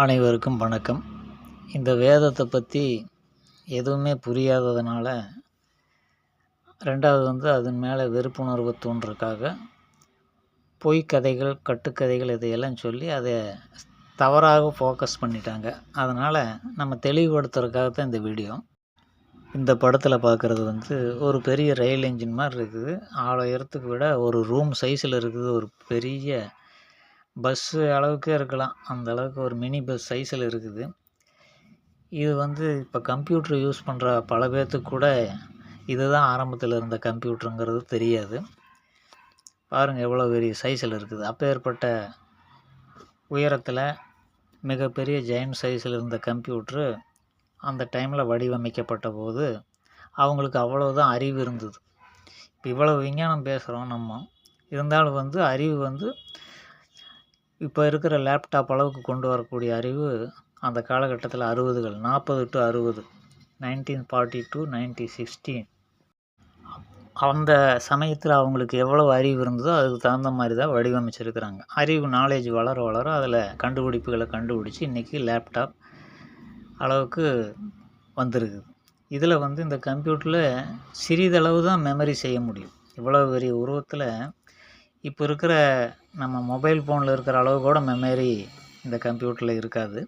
அனைவருக்கும் வணக்கம். இந்த வேதத்தை பற்றி எதுவுமே புரியாததுனால ரெண்டாவது வந்து அதன் மேலே வெறுப்புணர்வு தோன்றதுக்காக பொய் கதைகள் கட்டுக்கதைகள் இதையெல்லாம் சொல்லி அதை தவறாக ஃபோக்கஸ் பண்ணிட்டாங்க. அதனால் நம்ம தெளிவுபடுத்துறதுக்காக தான் இந்த வீடியோ இந்த படத்தில் பார்க்குறது வந்து ஒரு பெரிய ரயில் என்ஜின் மாதிரி இருக்குது. ஆயிரத்துக்கு விட ஒரு ரூம் சைஸில் இருக்குது ஒரு பெரிய பஸ்ஸு அளவுக்கே இருக்கலாம். அந்த அளவுக்கு ஒரு மினி பஸ் சைஸில் இருக்குது. இது வந்து இப்போ கம்ப்யூட்ரு யூஸ் பண்ணுற பல பேர்த்துக்கு கூட இதுதான் ஆரம்பத்தில் இருந்த கம்ப்யூட்டருங்கிறது தெரியாது. பாருங்கள் எவ்வளோ பெரிய சைஸில் இருக்குது. அப்பேற்பட்ட உயரத்தில் மிகப்பெரிய ஜெயின் சைஸில் இருந்த கம்ப்யூட்ரு அந்த டைமில் வடிவமைக்கப்பட்ட போது அவங்களுக்கு அவ்வளோதான் அறிவு இருந்தது. இப்போ இவ்வளோ விஞ்ஞானம் பேசுகிறோம் நம்ம. இருந்தாலும் வந்து அறிவு வந்து இப்போ இருக்கிற லேப்டாப் அளவுக்கு கொண்டு வரக்கூடிய அறிவு அந்த காலகட்டத்தில் அறுபதுகள் நாற்பது டு அறுபது nineteen forty to nineteen sixteen அந்த சமயத்தில் அவங்களுக்கு எவ்வளோ அறிவு இருந்ததோ அதுக்கு தகுந்த மாதிரி தான் வடிவமைச்சிருக்கிறாங்க. அறிவு நாலேஜ் வளர வளர அதில் கண்டுபிடிப்புகளை கண்டுபிடிச்சி இன்றைக்கி லேப்டாப் அளவுக்கு வந்திருக்குது. இதில் வந்து இந்த கம்ப்யூட்டரில் சிறிதளவு தான் மெமரி செய்ய முடியும். இவ்வளோ பெரிய உருவத்தில் இப்போ இருக்கிற நம்ம மொபைல் ஃபோனில் இருக்கிற அளவு கூட மெமரி இந்த கம்ப்யூட்டரில் இருக்காது.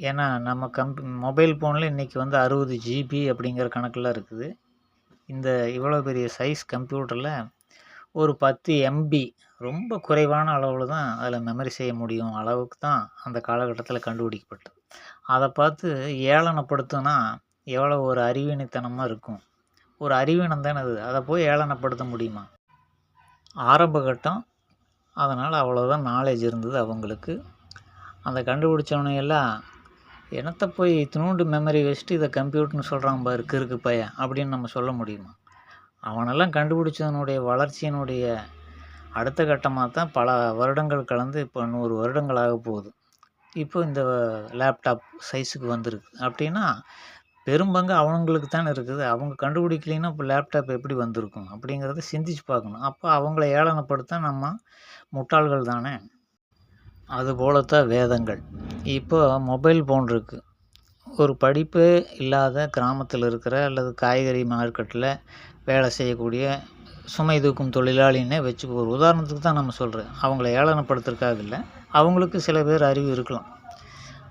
ஏன்னா நம்ம கம்ப் மொபைல் ஃபோனில் இன்றைக்கி வந்து அறுபது ஜிபி அப்படிங்கிற கணக்கில் இருக்குது. இந்த இவ்வளோ பெரிய சைஸ் கம்ப்யூட்டரில் ஒரு பத்து எம்பி ரொம்ப குறைவான அளவில் தான் அதில் மெமரி செய்ய முடியும் அளவுக்கு தான் அந்த காலகட்டத்தில் கண்டுபிடிக்கப்பட்டது. அதை பார்த்து ஏளனப்படுத்தினா எவ்வளோ ஒரு அறிவீனத்தனமாக இருக்கும். ஒரு அறிவீனம் தானே அது. அதை போய் ஏளனப்படுத்த முடியுமா? ஆரம்ப கட்டம். அதனால் அவ்வளோதான் நாலேஜ் இருந்தது அவங்களுக்கு. அந்த கண்டுபிடிச்சவனையெல்லாம் என்னத்தை போய் இத்தினூண்டு மெமரி வச்சுட்டு இதை கம்ப்யூட்டர்னு சொல்கிறான் பாரு கிறுக்கு பையன் அப்படின்னு நம்ம சொல்ல முடியுமா? அவனெல்லாம் கண்டுபிடிச்சதனுடைய வளர்ச்சியினுடைய அடுத்த கட்டமாக தான் பல வருடங்கள் கலந்து இப்போ நூறு வருடங்களாக போகுது. இப்போ இந்த லேப்டாப் சைஸுக்கு வந்திருக்கு. அப்படின்னா பெரும்பங்கு அவங்களுக்கு தானே இருக்குது. அவங்க கண்டுபிடிக்கலைன்னா இப்போ லேப்டாப் எப்படி வந்திருக்கும்? அப்படிங்கிறத சிந்திச்சு பார்க்கணும். அப்போ அவங்கள ஏளனப்படுத்த நம்ம முட்டாள்கள் தானே? அதுபோல தான் வேதங்கள். இப்போ மொபைல் ஃபோன் இருக்குது ஒரு படிப்பு இல்லாத கிராமத்தில் இருக்கிற அல்லது காய்கறி மார்க்கெட்டில் வேலை செய்யக்கூடிய சுமை தூக்கும் தொழிலாளின்னே வச்சு ஒரு உதாரணத்துக்கு தான் நம்ம சொல்கிறேன் அவங்கள ஏளனப்படுத்துறதுக்காக இல்லை. அவங்களுக்கு சில பேர் அறிவு இருக்கலாம்.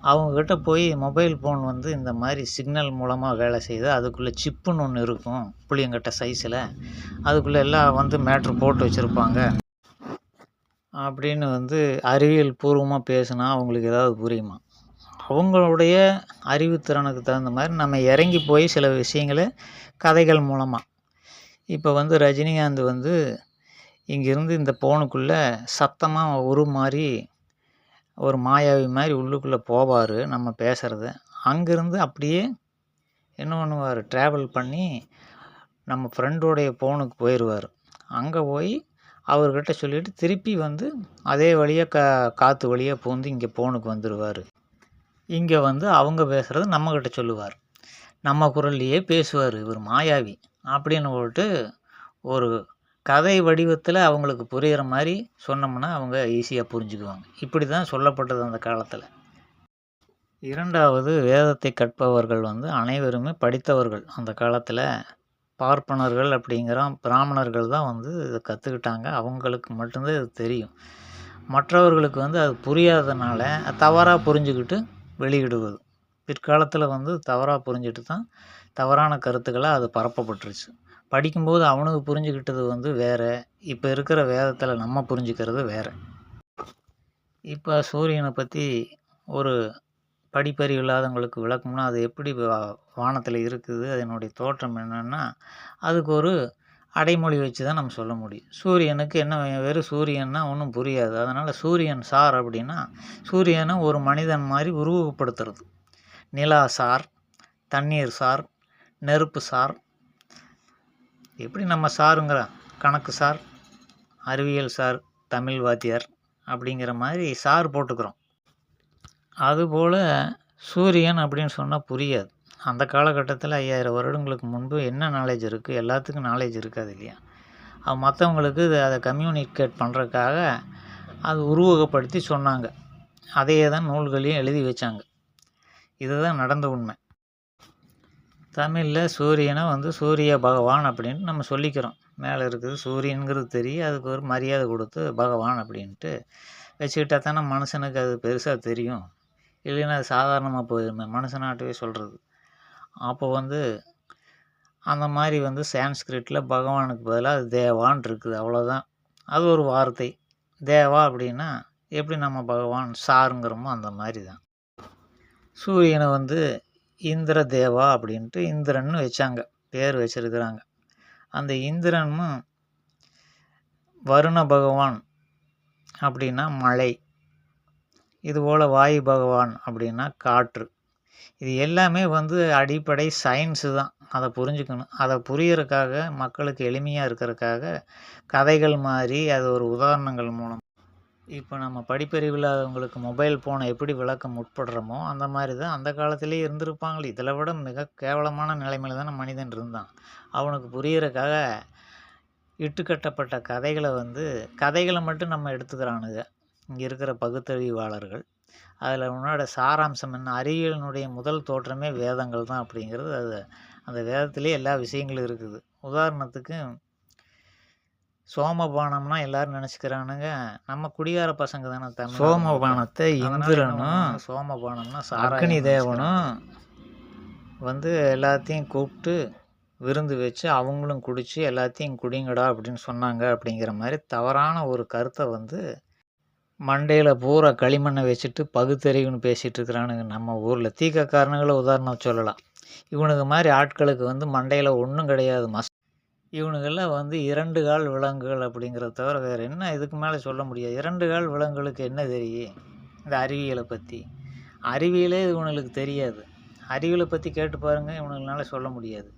அவங்கக்கிட்ட போய் மொபைல் ஃபோன் வந்து இந்த மாதிரி சிக்னல் மூலமாக வேலை செய்யுது அதுக்குள்ளே சிப்புன்னு ஒன்று இருக்கும் புளியங்கட்ட சைஸில் அதுக்குள்ளே எல்லாம் வந்து மேட்ரு போட்டு வச்சுருப்பாங்க. அப்படின்னு வந்து அறிவியல் பூர்வமாக பேசுனா அவங்களுக்கு ஏதாவது புரியுமா? அவங்களுடைய அறிவுத்திறனுக்கு தகுந்த மாதிரி நம்ம இறங்கி போய் சில விஷயங்களை கதைகள் மூலமாக இப்போ வந்து ரஜினிகாந்த் வந்து இங்கேருந்து இந்த ஃபோனுக்குள்ளே சத்தமாக ஒரு மாதிரி ஒரு மாயாவி மாதிரி உள்ளுக்குள்ளே போவார் நம்ம பேசுகிறத அங்கேருந்து அப்படியே என்ன பண்ணுவார்? ட்ராவல் பண்ணி நம்ம ஃப்ரெண்டோடைய ஃபோனுக்கு போயிடுவார் அங்கே போய் அவர்கிட்ட சொல்லிவிட்டு திருப்பி வந்து அதே வழியாக கா காற்று வழியாக பூந்து இங்கே ஃபோனுக்கு வந்துடுவார் இங்கே வந்து அவங்க பேசுகிறது நம்மக்கிட்ட சொல்லுவார். நம்ம குரல்லையே பேசுவார் இவர் மாயாவி அப்படின்னு போட்டு ஒரு கதை வடிவத்தில் அவங்களுக்கு புரிகிற மாதிரி சொன்னோம்னா அவங்க ஈஸியாக புரிஞ்சுக்குவாங்க. இப்படி தான் சொல்லப்பட்டது அந்த காலத்தில். இரண்டாவது வேதத்தை கற்பவர்கள் வந்து அனைவருமே படித்தவர்கள். அந்த காலத்தில் பார்ப்பனர்கள் அப்படிங்கிறோம் பிராமணர்கள் தான் வந்து இதை கற்றுக்கிட்டாங்க அவங்களுக்கு மட்டும்தான் இது தெரியும். மற்றவர்களுக்கு வந்து அது புரியாதனால தவறாக புரிஞ்சுக்கிட்டு வெளியிடுவது. பிற்காலத்தில் வந்து தவறாக புரிஞ்சுட்டு தான் தவறான கருத்துக்களாக அது பரப்பப்பட்டுருச்சு. படிக்கும்போது அவனுக்கு புரிஞ்சுக்கிட்டது வந்து வேறு. இப்போ இருக்கிற வேதத்தில் நம்ம புரிஞ்சுக்கிறது வேறு. இப்போ சூரியனை பற்றி ஒரு படிப்பறிவு இல்லாதவங்களுக்கு விளக்கம்னா அது எப்படி வானத்தில் இருக்குது அதனுடைய தோற்றம் என்னென்னா அதுக்கு ஒரு அடைமொழி வச்சு தான் நம்ம சொல்ல முடியும். சூரியனுக்கு என்ன வெறும் சூரியன்னா ஒன்றும் புரியாது. அதனால் சூரியன் சார் அப்படின்னா சூரியனை ஒரு மனிதன் மாதிரி உருவகப்படுத்துறது. நிலா சார் தண்ணீர் சார் நெருப்பு சார் எப்படி நம்ம சாருங்கிற கணக்கு சார் அறிவியல் சார் தமிழ் வாத்தியார் அப்படிங்கிற மாதிரி சார் போட்டுக்கிறோம். அதுபோல் சூரியன் அப்படின்னு சொன்னால் புரியாது. அந்த காலகட்டத்தில் ஐயாயிரம் வருடங்களுக்கு முன்பு என்ன நாலேஜ் இருக்குது எல்லாத்துக்கும் நாலேஜ் இருக்காது இல்லையா? அது மற்றவங்களுக்கு அதை கம்யூனிகேட் பண்ணுறதுக்காக அது உருவகப்படுத்தி சொன்னாங்க. அதையே தான் நூல்களையும் எழுதி வச்சாங்க. இதுதான் நடந்த உண்மை. தமிழில் சூரியனை வந்து சூரிய பகவான் அப்படின்னு நம்ம சொல்லிக்கிறோம். மேலே இருக்குது சூரியனுங்கிறது தெரியும். அதுக்கு ஒரு மரியாதை கொடுத்து பகவான் அப்படின்ட்டு வச்சுக்கிட்டா தானே மனுஷனுக்கு அது பெருசாக தெரியும். இல்லைன்னா அது சாதாரணமாக போயிருமே மனுஷனாட்டவே சொல்கிறது அப்போ வந்து அந்த மாதிரி வந்து சான்ஸ்கிரிட்டில் பகவானுக்கு பதிலாக அது தேவான் இருக்குது அவ்வளோதான் அது ஒரு வார்த்தை. தேவா அப்படின்னா எப்படி நம்ம பகவான் சாருங்கிறோமோ அந்த மாதிரி தான் சூரியனை வந்து இந்திர தேவா அப்படின்ட்டு இந்திரன்னு வச்சாங்க. பேர் வச்சிருக்கிறாங்க. அந்த இந்திரனும் வருண பகவான் அப்படின்னா மழை இதுபோல் வாயு பகவான் அப்படின்னா காற்று. இது எல்லாமே வந்து அடிப்படை சயின்ஸு தான். அதை புரிஞ்சுக்கணும். அதை புரியறதுக்காக மக்களுக்கு எளிமையாக இருக்கிறதுக்காக கதைகள் மாதிரி அது ஒரு உதாரணங்கள் மூலம் இப்போ நம்ம படிப்பறிவு இல்லாதவங்களுக்கு மொபைல் ஃபோனை எப்படி விளக்க முற்படுறோமோ அந்த மாதிரி தான் அந்த காலத்திலே இருந்திருப்பாங்களே. இதில் விட மிக கேவலமான நிலைமையில தானே மனிதன் இருந்தான். அவனுக்கு புரியறதுக்காக இட்டுக்கட்டப்பட்ட கதைகளை வந்து கதைகளை மட்டும் நம்ம எடுத்துக்கிறானுங்க. இங்கே இருக்கிற பகுத்தறிவாளர்கள். அதில் உன்னோட சாராம்சம் என்ன அறிவியலினுடைய முதல் தோற்றமே வேதங்கள் தான் அப்படிங்கிறது. அது அந்த வேதத்திலே எல்லா விஷயங்களும் இருக்குது. உதாரணத்துக்கு சோமபானம்னா எல்லாரும் நினச்சிக்கிறானுங்க. நம்ம குடிகார பசங்க தானே தமிழ் சோமபானத்தை இந்திரனும் சோமபானம்னா அக்னி தேவனும் வந்து எல்லாத்தையும் கூப்பிட்டு விருந்து வச்சு அவங்களும் குடித்து எல்லாத்தையும் குடிங்கடா அப்படின்னு சொன்னாங்க அப்படிங்கிற மாதிரி தவறான ஒரு கருத்தை வந்து மண்டையில் பூரா களிமண்ணை வச்சுட்டு பகுத்தறிவுன்னு பேசிகிட்டு இருக்கிறானுங்க. நம்ம ஊரில் தீக்கக்காரனுங்களை உதாரணம் சொல்லலாம். இவனுக்கு மாதிரி ஆட்களுக்கு வந்து மண்டையில் ஒன்றும் கிடையாது. மஸ் இவனுங்கெல்லாம் வந்து இரண்டு கால் விலங்குகள் அப்படிங்கிறத தவிர வேறு என்ன இதுக்கு மேலே சொல்ல முடியாது. இரண்டு கால் விலங்குகளுக்கு என்ன தெரியும்? இந்த அறிவியலை பற்றி அறிவியலே இவனுங்களுக்கு தெரியாது. அறிவியலை பற்றி கேட்டு பாருங்கள் இவனுங்களால சொல்ல முடியாது.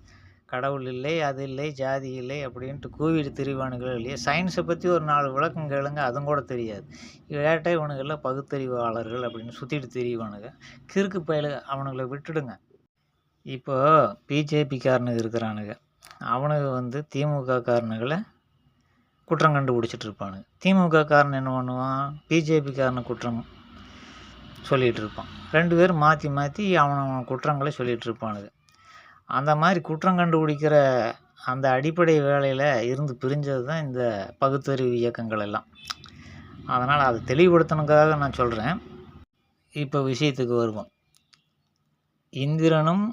கடவுள் இல்லை அது இல்லை ஜாதி இல்லை அப்படின்ட்டு கூவிட்டு திரிவானுகள் இல்லையா சயின்ஸை பற்றி ஒரு நாலு விளக்கம் கேளுங்க அதுவும் கூட தெரியாது. கேட்டால் இவனுங்கெல்லாம் பகுத்தறிவாளர்கள் அப்படின்னு சுற்றிட்டு திரிவானுங்க. கிறுக்கு பயில அவனுங்களை விட்டுடுங்க. இப்போது பிஜேபிக்காரனுக்கு இருக்கிறானுங்க. அவனுங்க வந்து திமுக காரனுகளை குற்றம் கண்டுபிடிச்சிட்டு இருப்பானுங்க திமுக காரன் என்ன பண்ணுவான்? பிஜேபி காரனை குற்றம் சொல்லிகிட்டு இருப்பான். ரெண்டு பேரும் மாற்றி மாற்றி அவனவன் குற்றங்களை சொல்லிகிட்டு இருப்பானுங்க. அந்த மாதிரி குற்றம் கண்டுபிடிக்கிற அந்த அடிப்படை வேலையில் இருந்து பிரிஞ்சது தான் இந்த பகுத்தறிவு இயக்கங்கள் எல்லாம். அதனால் அதை தெளிவுபடுத்தணுக்காக நான் சொல்கிறேன் இப்போ விஷயத்துக்கு வருவோம். இந்திரனும்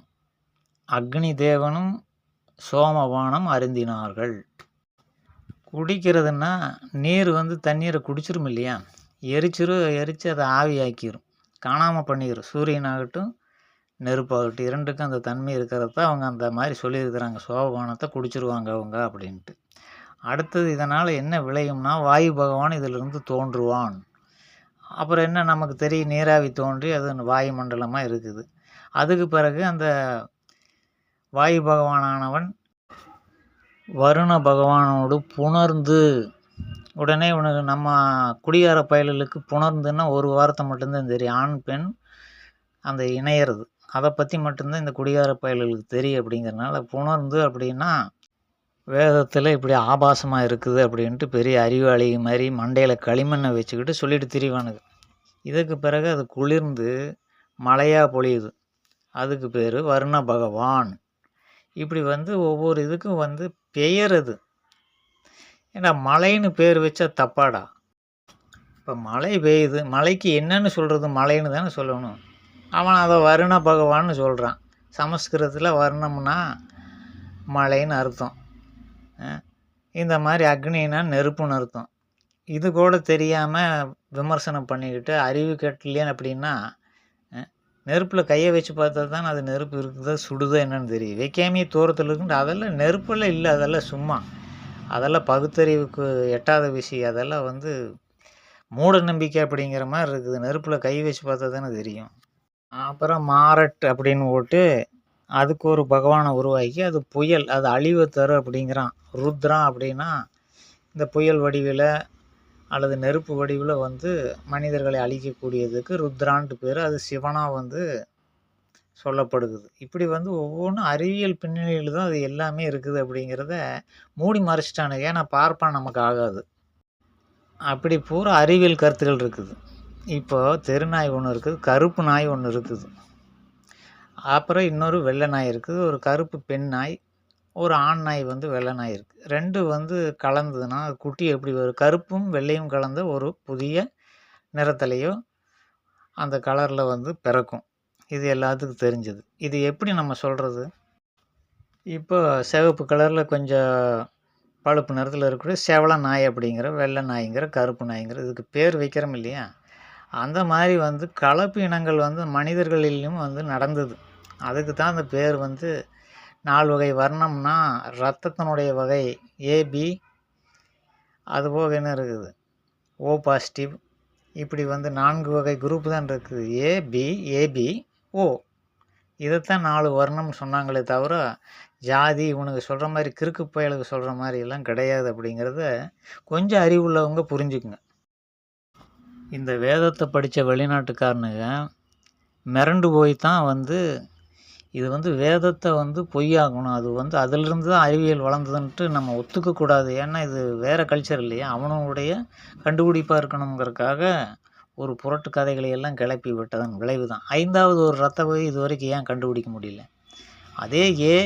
அக்னி தேவனும் சோமபானம் அருந்தினார்கள். குடிக்கிறதுன்னா நீர் வந்து தண்ணீரை குடிச்சிரும் இல்லையா? எரிச்சிரும் எரித்து அதை ஆவியாக்கிரும். காணாமல் பண்ணிடும் சூரியனாகட்டும் நெருப்பாகட்டும் இரண்டுக்கும் அந்த தன்மை இருக்கிறத அவங்க அந்த மாதிரி சொல்லியிருக்கிறாங்க. சோபபானத்தை குடிச்சிருவாங்க அவங்க அப்படின்ட்டு. அடுத்தது இதனால் என்ன விளையும்னா வாயு பகவான் இதிலிருந்து தோன்றுவான். அப்புறம் என்ன நமக்கு தெரியும்? நீராவி தோன்றி அது வாயுமண்டலமாக இருக்குது. அதுக்கு பிறகு அந்த வாயு பகவானானவன் வருண பகவானோடு புணர்ந்து உடனே உனக்கு நம்ம குடிகார பயல்களுக்கு புணர்ந்துன்னா ஒரு வாரத்தை மட்டும்தான் தெரியும். ஆண் பெண் அந்த இணையிறது. அதை பற்றி மட்டும்தான் இந்த குடிகார பயல்களுக்கு தெரியும் அப்படிங்கிறனால புணர்ந்து அப்படின்னா வேதத்தில் இப்படி ஆபாசமாக இருக்குது அப்படின்ட்டு பெரிய அறிவாளி மாதிரி மண்டையில் களிமண்ணை வச்சுக்கிட்டு சொல்லிட்டு திரிவானுங்க. இதுக்கு பிறகு அது குளிர்ந்து மழையாக பொழியுது. அதுக்கு பேர் வருண பகவான். இப்படி வந்து ஒவ்வொரு இதுக்கும் வந்து பெயருது. ஏன்னா மழைன்னு பேர் வச்சா தப்பாடா. இப்போ மழை பெய்யுது மழைக்கு என்னன்னு சொல்கிறது மழைன்னு தானே சொல்லணும். அவன் அதை வருண பகவான்னு சொல்கிறான் சமஸ்கிருதத்தில் வர்ணம்னா மழைன்னு அர்த்தம். இந்த மாதிரி அக்னினா நெருப்புன்னு அர்த்தம். இது கூட தெரியாமல் விமர்சனம் பண்ணிக்கிட்டு அறிவு கட்டலையே அப்படின்னா நெருப்பில் கையை வச்சு பார்த்தா தான் அது நெருப்பு இருக்குதா சுடுதா என்னன்னு தெரியும். வைக்காமையே தூரத்தில் இருக்குன்ற அதெல்லாம் நெருப்பெல்லாம் இல்லை அதெல்லாம் சும்மா. அதெல்லாம் பகுத்தறிவுக்கு எட்டாத விஷயம். அதெல்லாம் வந்து மூட நம்பிக்கை அப்படிங்கிற மாதிரி இருக்குது. நெருப்பில் கை வச்சு பார்த்தா தானே தெரியும். அப்புறம் மாரட் அப்படின்னு போட்டு அதுக்கு ஒரு பகவானை உருவாக்கி அது புயல் அது அழிவை தரும் அப்படிங்கிறான். ருத்ரா அப்படின்னா இந்த புயல் வடிவில் அல்லது நெருப்பு வடிவில் வந்து மனிதர்களை அழிக்கக்கூடியதுக்கு ருத்ரான்ட்டு பேர். அது சிவனாக வந்து சொல்லப்படுகிறது. இப்படி வந்து ஒவ்வொன்றும் அறிவியல் பின்னணியில் தான் அது எல்லாமே இருக்குது அப்படிங்கிறத மூடி மறைச்சிட்டானுங்க. ஏன்னா பார்ப்பான் நமக்கு ஆகாது. அப்படி பூரா அறிவியல் கருத்துக்கள் இருக்குது. இப்போ தெரு நாய் ஒன்று இருக்குது கருப்பு நாய் ஒன்று இருக்குது. அப்புறம் இன்னொரு வெள்ளை நாய் இருக்குது. ஒரு கருப்பு பெண் நாய் ஒரு ஆண் நாய் வந்து வெள்ளை நாய் இருக்குது ரெண்டு வந்து கலந்ததுன்னா அது குட்டி எப்படி வரும்? கருப்பும் வெள்ளையும் கலந்த ஒரு புதிய நிறத்துலையோ அந்த கலரில் வந்து பிறக்கும். இது எல்லாத்துக்கும் தெரிஞ்சது. இது எப்படி நம்ம சொல்கிறது இப்போ சிவப்பு கலரில் கொஞ்சம் பழுப்பு நிறத்தில் இருக்கக்கூடிய செவள நாய் அப்படிங்கிற வெள்ளை நாய்ங்கிற கருப்பு நாய்ங்கிற இதுக்கு பேர் வைக்கிறோம் இல்லையா? அந்த மாதிரி வந்து கலப்பு இனங்கள் வந்து மனிதர்களிலும் வந்து நடந்தது. அதுக்கு தான் அந்த பேர் வந்து நாலு வகை வர்ணம்னா ரத்தத்தினுடைய வகை ஏபி அதுபோக என்ன இருக்குது. ஓ பாசிட்டிவ் இப்படி வந்து நான்கு வகை குரூப் தான் இருக்குது. ஏபி ஏபி ஓ இதைத்தான் நாலு வர்ணம் சொன்னாங்களே தவிர ஜாதி இவனுக்கு சொல்கிற மாதிரி கிறுக்கு பயலுக்கு சொல்கிற மாதிரி எல்லாம் கிடையாது அப்படிங்கிறத கொஞ்சம் அறிவுள்ளவங்க புரிஞ்சுக்குங்க. இந்த வேதத்தை படித்த வெளிநாட்டுக்காரனுங்க மிரண்டு போய் தான் வந்து இது வந்து வேதத்தை வந்து பொய்யாகணும் அது வந்து அதிலிருந்து தான் அறிவியல் வளர்ந்ததுன்ட்டு நம்ம ஒத்துக்கக்கூடாது ஏன்னா இது வேறு கல்ச்சர் இல்லையா? அவனுடைய கண்டுபிடிப்பாக இருக்கணுங்கிறதுக்காக ஒரு புரட்டு கதைகளை எல்லாம் கிளப்பி விட்டதன் விளைவு தான். ஐந்தாவது ஒரு ரத்த வகை இது வரைக்கும் ஏன் கண்டுபிடிக்க முடியல? அதே ஏ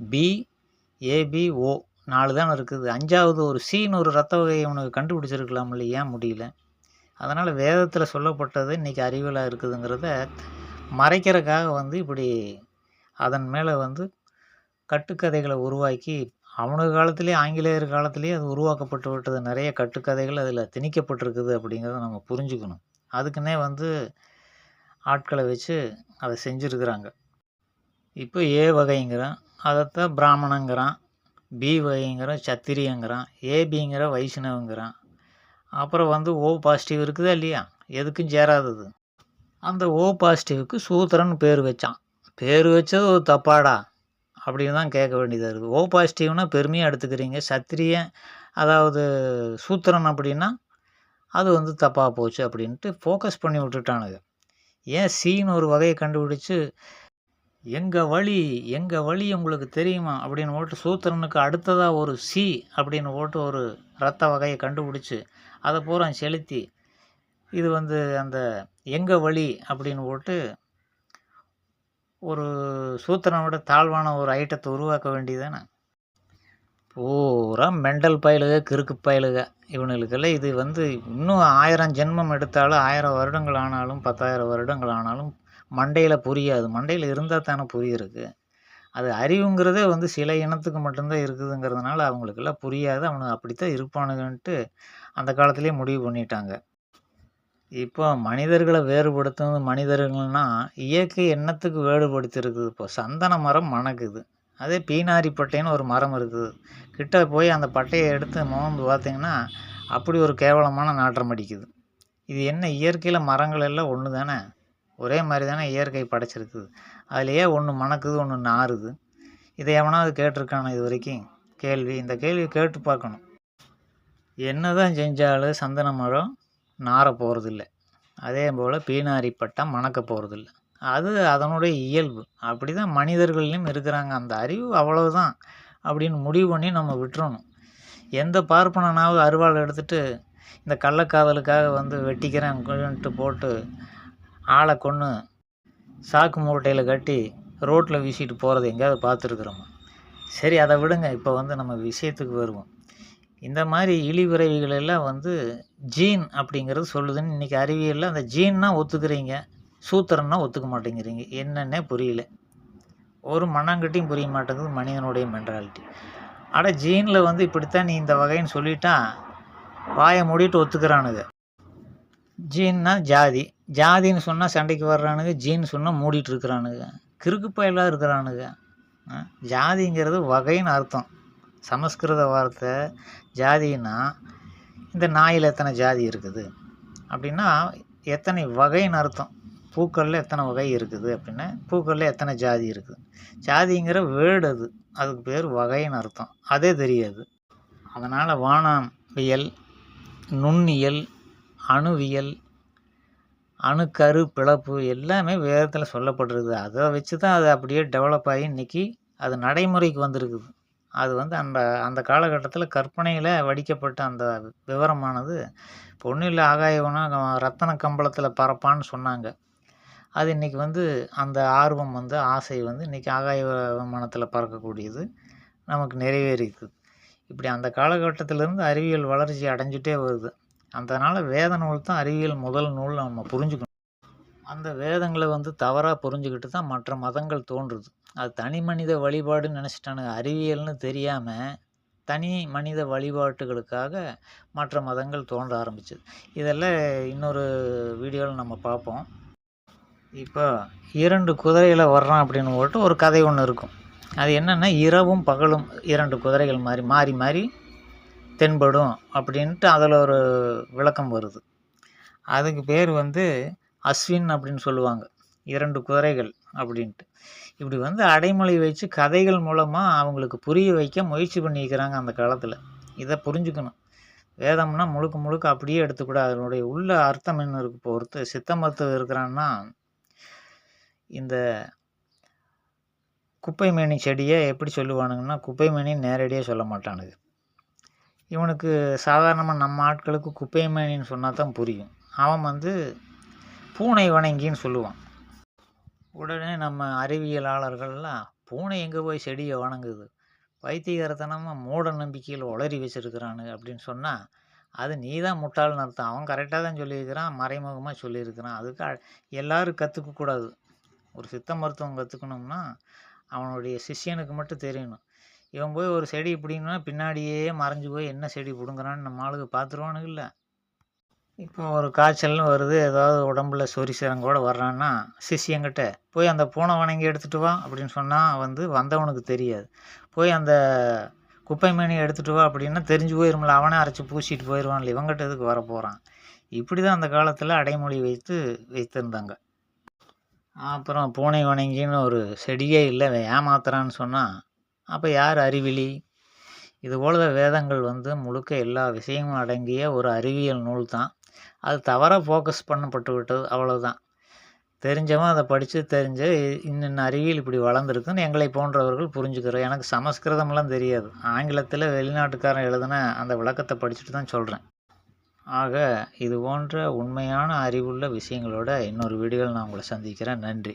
பி ஏபிஓ நாலு தான் இருக்குது. அஞ்சாவது ஒரு சீன் ஒரு ரத்த வகையை அவனுக்கு கண்டுபிடிச்சிருக்கலாம் இல்லை ஏன் முடியல? அதனால் வேதத்தில் சொல்லப்பட்டது இன்றைக்கி அறிவியலாக இருக்குதுங்கிறத மறைக்கிறதுக்காக வந்து இப்படி அதன் மேலே வந்து கட்டுக்கதைகளை உருவாக்கி அவனுக்கு காலத்திலேயே ஆங்கிலேயர் காலத்திலேயே அது உருவாக்கப்பட்டு விட்டது. நிறைய கட்டுக்கதைகள் அதில் திணிக்கப்பட்டிருக்குது அப்படிங்கிறத நம்ம புரிஞ்சுக்கணும். அதுக்குன்னே வந்து ஆட்களை வச்சு அதை செஞ்சுருக்குறாங்க. இப்போ ஏ வகைங்கிறான் அதைத்தான் பிராமணங்கிறான் பி வகைங்கிறான் சத்திரியங்கிறான் ஏபிங்கிற வைஷ்ணவங்கிறான். அப்புறம் வந்து ஓ பாசிட்டிவ் இருக்குதா இல்லையா? எதுக்கும் சேராதது. அந்த ஓ பாசிட்டிவ்க்கு சூத்திரன் பேர் வச்சான். பேர் வச்சது ஒரு தப்பாடா? அப்படின்னு தான் கேட்க வேண்டியதாக இருக்குது ஓ பாசிட்டிவ்னா பெருமையாக எடுத்துக்கிறீங்க. சத்திரியன் அதாவது சூத்திரன் அப்படின்னா அது வந்து தப்பாக போச்சு அப்படின்ட்டு ஃபோக்கஸ் பண்ணி விட்டுட்டானுங்க. ஏன் சீன்னு ஒரு வகையை கண்டுபிடிச்சு எங்கள் வழி எங்கள் வழி உங்களுக்கு தெரியுமா? அப்படின்னு போட்டு சூத்திரனுக்கு அடுத்ததாக ஒரு சி அப்படின்னு போட்டு ஒரு ரத்த வகையை கண்டுபிடிச்சி அதை பூரா செலுத்தி இது வந்து அந்த எங்கள் வழி அப்படின்னு போட்டு ஒரு சூத்திரனை விட தாழ்வான ஒரு ஐட்டத்தை உருவாக்க வேண்டியதானே பூரா மெண்டல் பயலுக கிறுக்கு பயலுக. இவனுங்களுக்கெல்லாம் இது வந்து இன்னும் ஆயிரம் ஜென்மம் எடுத்தாலும் ஆயிரம் வருடங்கள் ஆனாலும் பத்தாயிரம் வருடங்கள் ஆனாலும் மண்டையில் புரியாது. மண்டையில் இருந்தால் தானே புரியிருக்கு அது அறிவுங்கிறதே வந்து சில இனத்துக்கு மட்டும்தான் இருக்குதுங்கிறதுனால அவங்களுக்கெல்லாம் புரியாது. அவனுக்கு அப்படித்தான் இருப்பானுங்கன்ட்டு அந்த காலத்திலே முடிவு பண்ணிட்டாங்க. இப்போ மனிதர்களை வேறுபடுத்துவது மனிதர்கள்னா இயற்கை எண்ணத்துக்கு வேறுபடுத்தியிருக்குது இப்போ சந்தன மரம் மணக்குது. அதே பீனாரி பட்டைன்னு ஒரு மரம் இருக்குது. கிட்ட போய் அந்த பட்டையை எடுத்து மோந்து பார்த்தீங்கன்னா அப்படி ஒரு கேவலமான நாற்றம் அடிக்குது. இது என்ன இயற்கையில் மரங்கள் எல்லாம் ஒன்று தானே? ஒரே மாதிரி தானே இயற்கை படைச்சிருக்குது. அதுலேயே ஒன்று மணக்குது ஒன்று நாறுது. இதை எவனாவது கேட்டிருக்கான இது வரைக்கும்? கேள்வி. இந்த கேள்வி கேட்டு பார்க்கணும். என்ன தான் செஞ்சாலும் சந்தன மரம் நார போகிறதில்ல அதே போல் பீனாரி பட்டம் மணக்க போகிறதில்ல அது அதனுடைய இயல்பு. அப்படி தான் மனிதர்கள்லேயும் இருக்கிறாங்க. அந்த அறிவு அவ்வளவுதான் அப்படின்னு முடிவு பண்ணி நம்ம விட்டுறணும். எந்த பார்ப்பனனாவது அருவாள் எடுத்துட்டு இந்த கள்ளக்காதலுக்காக வந்து வெட்டிக்கிறேன்ட்டு போட்டு ஆளை கொன்று சாக்கு மூட்டையில் கட்டி ரோட்டில் வீசிட்டு போகிறத எங்கேயாவது பார்த்துருக்குறோம்? சரி அதை விடுங்க. இப்போ வந்து நம்ம விஷயத்துக்கு வருவோம். இந்த மாதிரி இழிவிரைவுகள் எல்லாம் வந்து ஜீன் அப்படிங்கிறது சொல்லுதுன்னு இன்றைக்கி அறிவியலில் அந்த ஜீன்னா ஒத்துக்கிறீங்க சூத்திரன்னா ஒத்துக்க மாட்டேங்கிறீங்க. என்னன்னே புரியல. ஒரு மண்ணாங்கட்டியும் புரிய மாட்டேங்குது மனிதனுடைய மென்டாலிட்டி ஆட ஜீனில் வந்து இப்படித்தான் நீ இந்த வகைன்னு சொல்லிட்டா வாயை மூடிட்டு ஒத்துக்கிறானுங்க. ஜீன்னா ஜாதி. ஜாதின்னு சொன்னால் சண்டைக்கு வர்றானுங்க ஜீன் சொன்னால் மூடிட்டு இருக்கிறானுங்க. கிறுக்கு பயலாக இருக்கிறானுங்க. ஜாதிங்கிறது வகைன்னு அர்த்தம். சமஸ்கிருத வார்த்தை ஜாதின்னா இந்த நாயில் எத்தனை ஜாதி இருக்குது? அப்படின்னா எத்தனை வகைன்னு அர்த்தம். பூக்களில் எத்தனை வகை இருக்குது அப்படின்னா பூக்களில் எத்தனை ஜாதி இருக்குது? ஜாதிங்கிற வேர்டு அது. அதுக்கு பேர் வகைன்னு அர்த்தம். அதே தெரியாது. அதனால் வானவியல் நுண்ணியல் அணுவியல் அணுக்கரு பிளப்பு எல்லாமே வேதத்தில் சொல்லப்பட்டிருக்குது. அதை வச்சு தான் அது அப்படியே டெவலப் ஆகி இன்றைக்கி அது நடைமுறைக்கு வந்திருக்குது. அது வந்து அந்த அந்த காலகட்டத்தில் கற்பனையில் வடிக்கப்பட்ட அந்த விவரமானது இப்போ ஒன்றும் இல்லை ஆகாயவனா ரத்தன கம்பளத்தில் பறப்பான்னு சொன்னாங்க. அது இன்றைக்கி வந்து அந்த ஆர்வம் வந்து ஆசை வந்து இன்றைக்கி ஆகாய விமானத்தில் பறக்கக்கூடியது. நமக்கு நிறைவேறிக்குது இப்படி அந்த காலகட்டத்திலேருந்து அறிவியல் வளர்ச்சி அடைஞ்சிட்டே வருது. அதனால் வேத நூல் தான் அறிவியல் முதல் நூல் நம்ம புரிஞ்சுக்கணும். அந்த வேதங்களை வந்து தவறாக புரிஞ்சுக்கிட்டு தான் மற்ற மதங்கள் தோன்றுது. அது தனி மனித வழிபாடுன்னு நினச்சிட்டானுங்க. அறிவியல்னு தெரியாமல் தனி மனித வழிபாட்டுகளுக்காக மற்ற மதங்கள் தோன்ற ஆரம்பிச்சது. இதெல்லாம் இன்னொரு வீடியோவில் நம்ம பார்ப்போம். இப்போ இரண்டு குதிரையில் வர்றான் அப்படின்னு போட்டு ஒரு கதை ஒன்று இருக்கும். அது என்னென்னா இரவும் பகலும் இரண்டு குதிரைகள் மாதிரி மாறி மாறி தென்படும் அப்படின்ட்டு அதில் ஒரு விளக்கம் வருது. அதுக்கு பேர் வந்து அஸ்வின் அப்படின்னு சொல்லுவாங்க. இரண்டு குதிரைகள் அப்படின்ட்டு. இப்படி வந்து அடைமொழி வச்சு கதைகள் மூலமாக அவங்களுக்கு புரிய வைக்க முயற்சி பண்ணிக்கிறாங்க அந்த காலத்தில். இதை புரிஞ்சுக்கணும். வேதம்னா முழுக்க முழுக்க அப்படியே எடுத்துக்கூட அதனுடைய உள்ள அர்த்தம் என்ன இருக்கு இப்போ ஒருத்தர் சித்த மருத்துவம் இருக்கிறான்னா இந்த குப்பை மேனி செடியை எப்படி சொல்லுவானுங்கன்னா குப்பைமேனி நேரடியாக சொல்ல மாட்டானுங்க. இவனுக்கு சாதாரணமாக நம்ம ஆட்களுக்கு குப்பை மேனின்னு சொன்னால் தான் புரியும். அவன் வந்து பூனை வணங்கின்னு சொல்லுவான். உடனே நம்ம அறிவியலாளர்கள்லாம் பூனை எங்கே போய் செடியை வணங்குது? பைத்தியகாரத்தனமாக மூட நம்பிக்கையில் உளறி வச்சுருக்கிறானு அப்படின்னு சொன்னால் அது நீ தான் முட்டாள்னு அர்த்தம். அவன் கரெக்டாக தான் சொல்லியிருக்கிறான் மறைமுகமாக சொல்லியிருக்கிறான். அதுக்கு எல்லோரும் எல்லாரும் கற்றுக்கக்கூடாது ஒரு சித்த மருத்துவம் கற்றுக்கணும்னா அவனுடைய சிஷ்யனுக்கு மட்டும் தெரியணும். இவன் போய் ஒரு செடி பிடிங்கன்னா பின்னாடியே மறைஞ்சு போய் என்ன செடி பிடுங்குறான்னு நம்ம ஆளுங்க பார்த்துருவானுங்கள்ல இப்போ ஒரு காய்ச்சல்னு வருது ஏதாவது உடம்புல சொறி கூட வர்றான்னா சிஷியங்கிட்ட போய் அந்த பூனை வணங்கி எடுத்துகிட்டு வா அப்படின்னு சொன்னால் வந்து வந்தவனுக்கு தெரியாது. போய் அந்த குப்பை மீனை எடுத்துகிட்டு வா அப்படின்னா தெரிஞ்சு போயிருமில்ல அவனே அரைச்சி பூசிட்டு போயிடுவான்ல இவங்கிட்ட இதுக்கு வர போகிறான் இப்படி தான் அந்த காலத்தில் அடைமொழி வைத்து வைத்திருந்தாங்க. அப்புறம் பூனை வணங்கின்னு ஒரு செடியே இல்லை ஏமாத்துறான்னு சொன்னால் அப்போ யார் அறிவிலி? இதுபோல வேதங்கள் வந்து முழுக்க எல்லா விஷயமும் அடங்கிய ஒரு அறிவியல் நூல் தான் அது தவறாக ஃபோக்கஸ் பண்ணப்பட்டு விட்டது அவ்வளோதான் தெரிஞ்சவன் அதை படித்து தெரிஞ்சு இன்னின்ன அறிவியல் இப்படி வளர்ந்துருக்குன்னு எங்களை போன்றவர்கள் புரிஞ்சுக்கிறோம். எனக்கு சமஸ்கிருதம்லாம் தெரியாது. ஆங்கிலத்தில் வெளிநாட்டுக்காரன் எழுதின அந்த விளக்கத்தை படிச்சுட்டு தான் சொல்கிறேன் ஆக இது போன்ற உண்மையான அறிவுள்ள விஷயங்களோட இன்னொரு வீடியோவில் நான் உங்களை சந்திக்கிறேன். நன்றி.